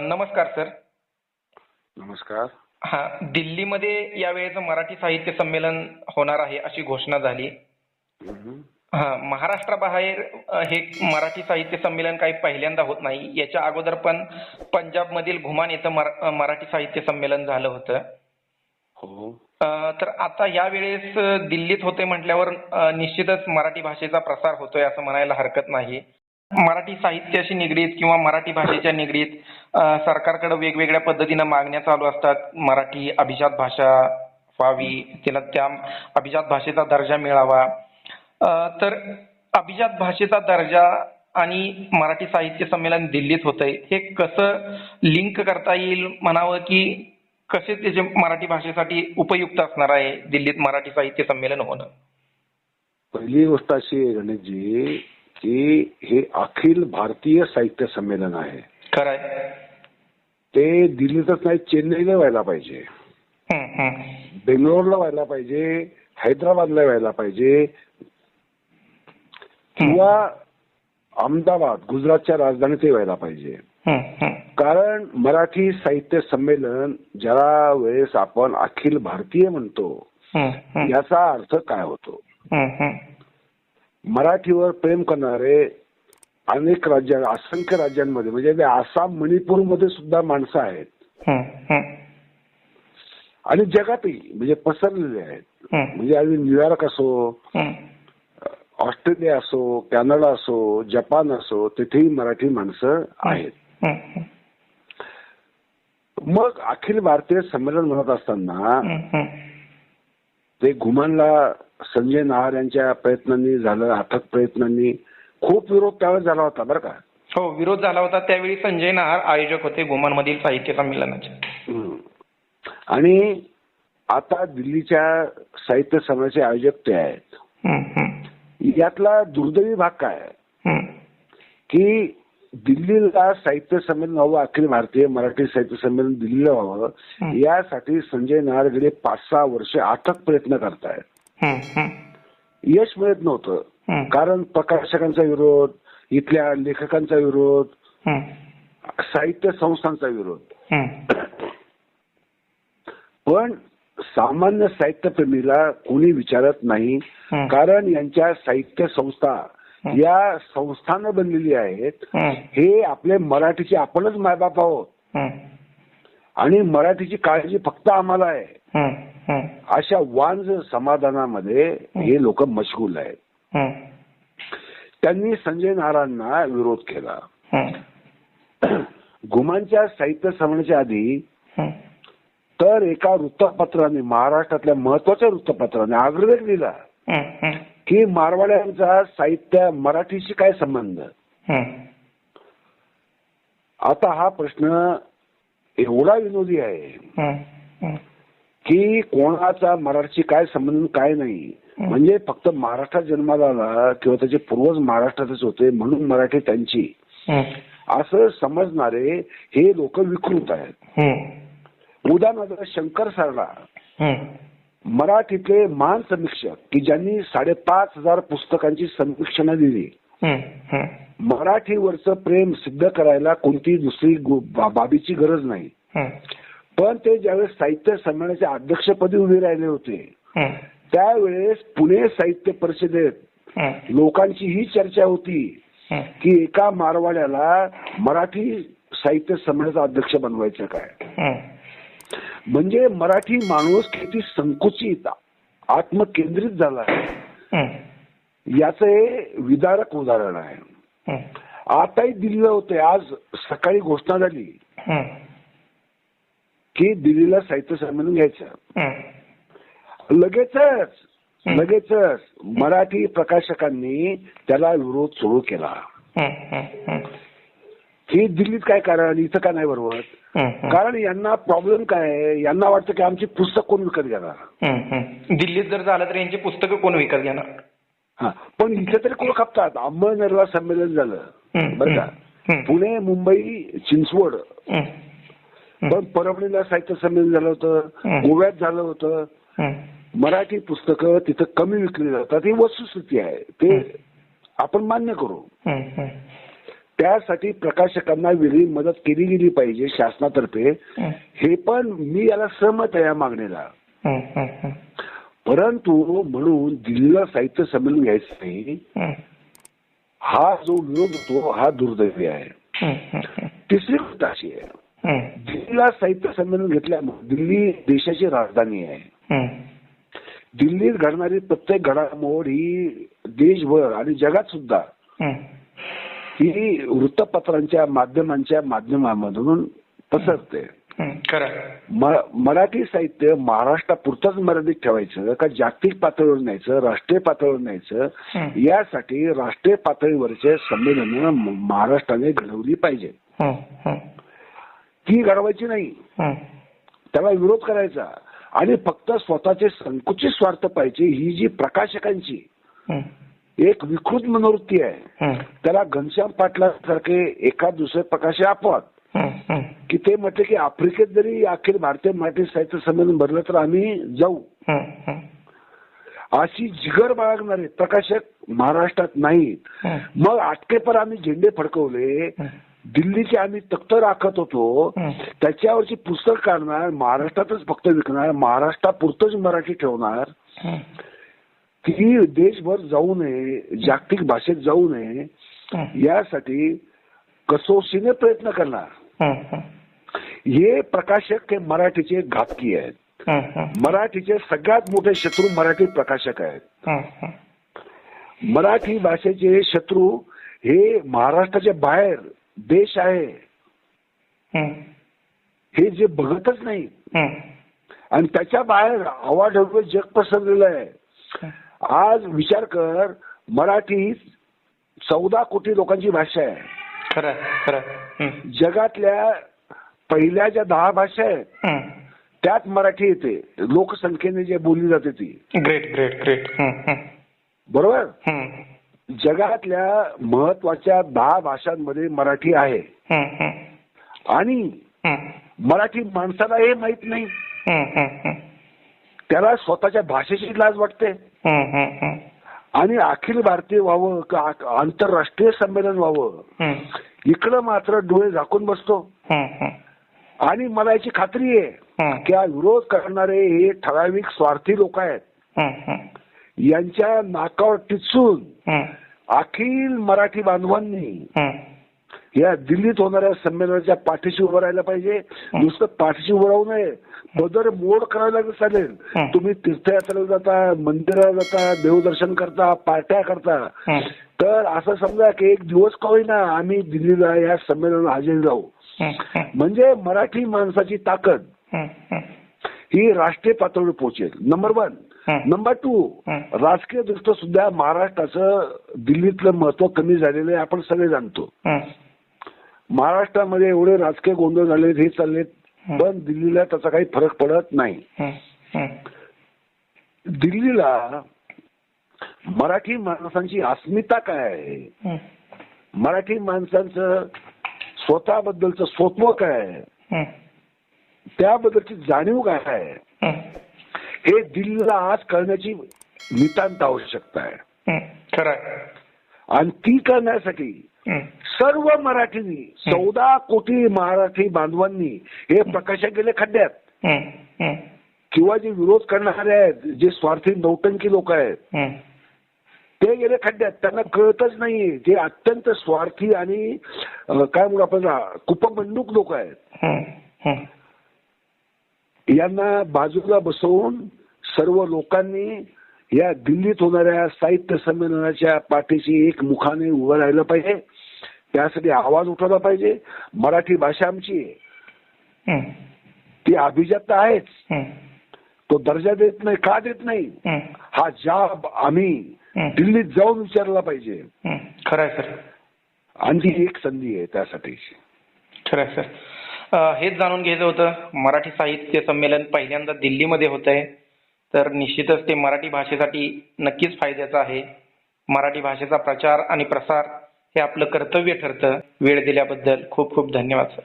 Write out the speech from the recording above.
नमस्कार सर. नमस्कार. हा दिल्लीमध्ये यावेळेचं मराठी साहित्य संमेलन होणार आहे अशी घोषणा झाली. हा महाराष्ट्राबाहेर हे मराठी साहित्य संमेलन काही पहिल्यांदा होत नाही. याच्या अगोदर पण पंजाबमधील घुमान मरा- अ, मराठी साहित्य संमेलन झालं होतं. हो. तर आता यावेळेस दिल्लीत होते म्हटल्यावर निश्चितच मराठी भाषेचा प्रसार होतोय असं म्हणायला हरकत नाही. मराठी साहित्याशी निगडीत किंवा मराठी भाषेच्या निगडीत सरकारकडे वेगवेगळ्या पद्धतीनं मागण्या चालू असतात. मराठी अभिजात भाषा व्हावी तिला त्या अभिजात भाषेचा दर्जा मिळावा. तर अभिजात भाषेचा दर्जा आणि मराठी साहित्य संमेलन दिल्लीत होतंय. हे कसं लिंक करता येईल म्हणावं की कसे त्याचे मराठी भाषेसाठी उपयुक्त असणार आहे दिल्लीत मराठी साहित्य संमेलन होणं? पहिली गोष्ट अशी आहे गणेशजी की हे अखिल भारतीय साहित्य संमेलन आहे खरं आहे ते दिल्लीतच नाही चेन्नईला व्हायला पाहिजे. बेंगलोरला व्हायला पाहिजे हैदराबादला व्हायला पाहिजे किंवा अहमदाबाद गुजरातच्या राजधानीत व्हायला पाहिजे. कारण मराठी साहित्य संमेलन ज्या वेळेस आपण अखिल भारतीय म्हणतो. याचा अर्थ काय होतो. मराठीवर प्रेम करणारे अनेक राज्य असंख्य राज्यांमध्ये म्हणजे आसाम मणिपूरमध्ये सुद्धा माणसं आहेत. आणि जगातही म्हणजे पसरलेले आहेत. म्हणजे अगदी न्यूयॉर्क असो. ऑस्ट्रेलिया असो कॅनडा असो जपान असो तिथेही मराठी माणसं आहेत. मग अखिल भारतीय संमेलन म्हणत असताना. ते घुमानला संजय नहार यांच्या प्रयत्नांनी झालं अथक प्रयत्नांनी खूप विरोध त्यावेळेस झाला होता बरं का हो विरोध झाला होता त्यावेळी संजय नहार आयोजक होते गोमांमधील साहित्य संमेलनाचे. आणि आता दिल्लीच्या साहित्य संमेलनाचे आयोजक ते आहेत. यातला दुर्दैवी भाग काय हं. की दिल्लीला साहित्य संमेलन व्हावं अखिल भारतीय मराठी साहित्य संमेलन दिल्लीला व्हावं. यासाठी संजय नायर गेले पाच सहा वर्ष अथक प्रयत्न करतायत. यश मिळत नव्हतं. कारण प्रकाशकांचा विरोध इथल्या लेखकांचा विरोध. साहित्य संस्थांचा विरोध. पण सामान्य साहित्यप्रेमीला कोणी विचारत नाही. कारण यांच्या साहित्य संस्था. या संस्थानं बनलेली आहेत हं. आपले मराठीचे आपणच मायबाप आहोत हं. आणि मराठीची काळजी फक्त आम्हाला आहे. अशा वांज समाधानामध्ये हे लोक मशगूल आहेत हं. त्यांनी संजय नारांना विरोध केला. घुमांच्या साहित्य संमेलनाच्या आधी. तर एका वृत्तपत्राने महाराष्ट्रातल्या महत्त्वाच्या वृत्तपत्राने आग्रह लिहिला. हं. की मारवाड्यांचा साहित्य मराठीशी काय संबंध. आता हा प्रश्न एवढा विनोदी आहे. की कोणाचा मराठीशी काय संबंध काय नाही. म्हणजे फक्त महाराष्ट्रात जन्माला आला किंवा त्याचे पूर्वज महाराष्ट्रातच होते म्हणून मराठी त्यांची. असं समजणारे हे लोक विकृत आहेत. उदाहरणार्थ शंकर सरडा हं. मराठीतले महान समीक्षक की ज्यांनी साडेपाच हजार पुस्तकांची समीक्षणं दिली. मराठीवरचं प्रेम सिद्ध करायला कोणती दुसरी बाबीची गरज नाही. पण ते ज्यावेळेस साहित्य संमेलनाच्या अध्यक्षपदी उभे राहिले होते हं. त्यावेळेस पुणे साहित्य परिषदेत. लोकांची ही चर्चा होती. की एका मारवाड्याला मराठी साहित्य संमेलनाचा अध्यक्ष बनवायचं काय. म्हणजे मराठी माणूस किती संकुचित आत्मकेंद्रित झाला आहे हं. याचं हे विदारक उदाहरण आहे हं. आताही दिल्लीला होते आज सकाळी घोषणा झाली. की दिल्लीला साहित्य संमेलन घ्यायचं हं. लगेचच. लगेचच मराठी प्रकाशकांनी त्याला विरोध सुरू केला हं. दिल्लीत काय कारण इथं का नाही बरोबर. कारण यांना प्रॉब्लेम काय आहे यांना वाटतं की आमची पुस्तक कोण विकत घेणार. दिल्लीत जर झालं तर यांची पुस्तकं कोण विकत घेणार हा पण इथे तरी कोण खपतात अहमदनगरला संमेलन झालं. बरं का. पुणे मुंबई चिंचवड. पण परभणीला साहित्य संमेलन झालं होतं. गोव्यात झालं होतं. मराठी पुस्तकं तिथं कमी विकली जातात ही वस्तुस्थिती आहे ते. आपण मान्य करू. त्यासाठी प्रकाशकांना वेगळी मदत केली गेली पाहिजे शासनातर्फे. हं, पण मी याला सहमत आहे या मागणीला. परंतु म्हणून दिल्लीला साहित्य संमेलन घ्यायचं नाही. हं, जो विरोध होतो हा दुर्दैवी आहे. तिसरी गोष्ट अशी आहे. दिल्लीला साहित्य संमेलन घेतल्यामुळे दिल्ली देशाची राजधानी आहे. दिल्लीत घडणारी प्रत्येक घडामोड ही देशभर आणि जगात सुद्धा हं, वृत्तपत्रांच्या माध्यमांच्या माध्यमामधून पसरते. मराठी साहित्य महाराष्ट्रापुरतंच मर्यादित ठेवायचं का जागतिक पातळीवर न्यायचं राष्ट्रीय पातळीवर न्यायचं यासाठी राष्ट्रीय पातळीवरचे संमेलन महाराष्ट्राने घडवली पाहिजे. ती घडवायची नाही. त्याला विरोध करायचा. आणि फक्त स्वतःचे संकुचित स्वार्थ पाहिजे ही जी प्रकाशकांची एक विकृत मनोवृत्ती आहे. त्याला घनश्याम पाटलासारखे एका दुसरे प्रकाश आपवात हं, की ते म्हटले की आफ्रिकेत जरी अखिल भारतीय मराठी साहित्य संमेलन भरलं तर आम्ही जाऊ. अशी जिगर बाळगणारे प्रकाशक महाराष्ट्रात नाहीत. मग आटकेपर आम्ही झेंडे फडकवले. दिल्लीचे आम्ही तख्त राखत होतो. त्याच्यावरची पुस्तक काढणार महाराष्ट्रातच फक्त विकणार महाराष्ट्रापुरतच मराठी ठेवणार. ती देशभर जाऊ नये जागतिक भाषेत जाऊ नये यासाठी कसोशीने प्रयत्न करणार. हं, प्रकाशक हे मराठीचे घातकी आहेत. मराठीचे सगळ्यात मोठे शत्रू मराठी प्रकाशक आहेत. मराठी भाषेचे शत्रू हे महाराष्ट्राच्या बाहेर देश आहे. हं, जे बघतच नाही. आणि त्याच्या बाहेर अवाढव्य जग पसरलेलं आहे. आज विचार कर मराठी चौदा कोटी लोकांची भाषा आहे. खरं खरं जगातल्या पहिल्या ज्या दहा भाषा आहेत. त्यात मराठी येते. लोकसंख्येने जे बोलली जाते ती. ग्रेट ग्रेट ग्रेट बरोबर? जगातल्या महत्त्वाच्या दहा भाषांमध्ये मराठी आहे. आणि मराठी माणसाला हे माहीत नाही. त्याला स्वतःच्या भाषेची लाज वाटते. आणि अखिल भारतीय व्हावं का आंतरराष्ट्रीय संमेलन व्हावं इकडं मात्र डोळे झाकून बसतो. आणि मला याची खात्री आहे की हा विरोध करणारे हे ठराविक स्वार्थी लोक आहेत. यांच्या नाकावर टिचून अखिल मराठी बांधवांनी या दिल्लीत होणाऱ्या संमेलनाच्या पाठीशी उभं राहायला पाहिजे. नुसतं पाठीशी उभं राहू नये. बदर मोड करायला चालेल. तुम्ही तीर्थयात्रेला जाता मंदिराला जाता देवदर्शन करता पार्ट्या करता. तर असं समजा की एक दिवस का होईना आम्ही दिल्लीला या संमेलनाला हजेरी हं, म्हणजे मराठी माणसाची ताकद हं, राष्ट्रीय पातळीवर पोहोचेल. Number one. Number two. राजकीय दृष्ट्या सुद्धा महाराष्ट्राचं दिल्लीतलं महत्त्व कमी झालेलं आहे आपण सगळे जाणतो. महाराष्ट्रामध्ये एवढे राजकीय गोंधळ झालेत हे चाललेत. पण दिल्लीला त्याचा काही फरक पडत नाही. दिल्लीला मराठी माणसांची अस्मिता काय आहे? मराठी माणसांचं स्वतःबद्दलचं स्वत्व काय आहे? त्याबद्दलची जाणीव काय आहे? हं, दिल्लीला आज कळण्याची नितांत आवश्यकता आहे. खरं. आणि ती करण्यासाठी सर्व मराठींनी चौदा कोटी मराठी बांधवांनी हे प्रकाशक गेले खड्ड्यात. किंवा जे विरोध करणारे आहेत जे स्वार्थी नौटंकी लोक आहेत हं, ते गेले खड्ड्यात. त्यांना कळतच नाही ते अत्यंत स्वार्थी आणि काय म्हणू आपण कुपमंडूक लोक आहेत. यांना बाजूला बसवून सर्व लोकांनी या दिल्लीत होणाऱ्या साहित्य संमेलनाच्या पाठीशी एक मुखाने उभं राहिलं पाहिजे. त्यासाठी आवाज उठवला पाहिजे. मराठी भाषा आमची आहे. ती अभिजात आहेच. हं, तो दर्जा देत नाही का देत नाही? हं, जाब आम्ही. दिल्लीत जाऊन विचारला पाहिजे. हं, खरं आहे सर. आणि ती एक संधी आहे त्यासाठी. खरं आहे सर हेच जाणून घ्यायचं होतं. मराठी साहित्य संमेलन पहिल्यांदा दिल्लीमध्ये होत आहे. तर निश्चितच ते मराठी भाषेसाठी नक्कीच फायद्याचं आहे. मराठी भाषेचा प्रचार आणि प्रसार हे आपलं कर्तव्य ठरतं. वेळ दिल्याबद्दल खूप खूप धन्यवाद सर.